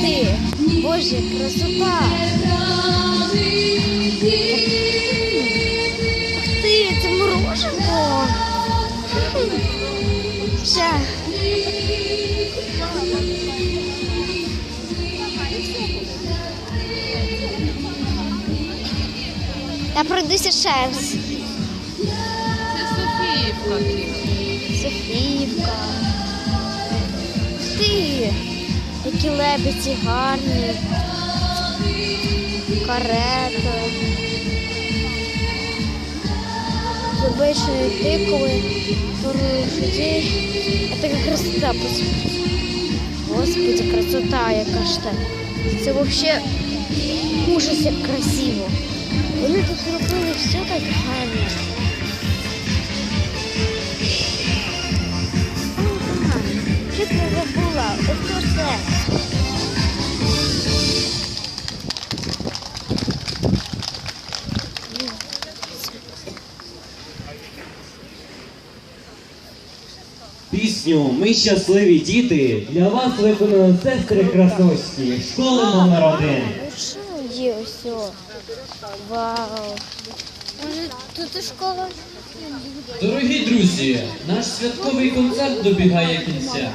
Ти, Боже, красота! Ти, це мороженое! Ще. Я пройдуся ще раз. Це Софіївка. Софіївка. Лебеді гарні. Карета. З обичної тикви, порушити. А така красота. пос- Господи, красота яка ж та. Це взагалі ужас як красиво. Вони тут зробили все так гарно. Чуть не забула, Пісню Ми щасливі діти для вас виконали сестри Красовські, школи номер один. Є все. Вау. Може, тут і школа? Дорогі друзі, наш святковий концерт добігає кінця.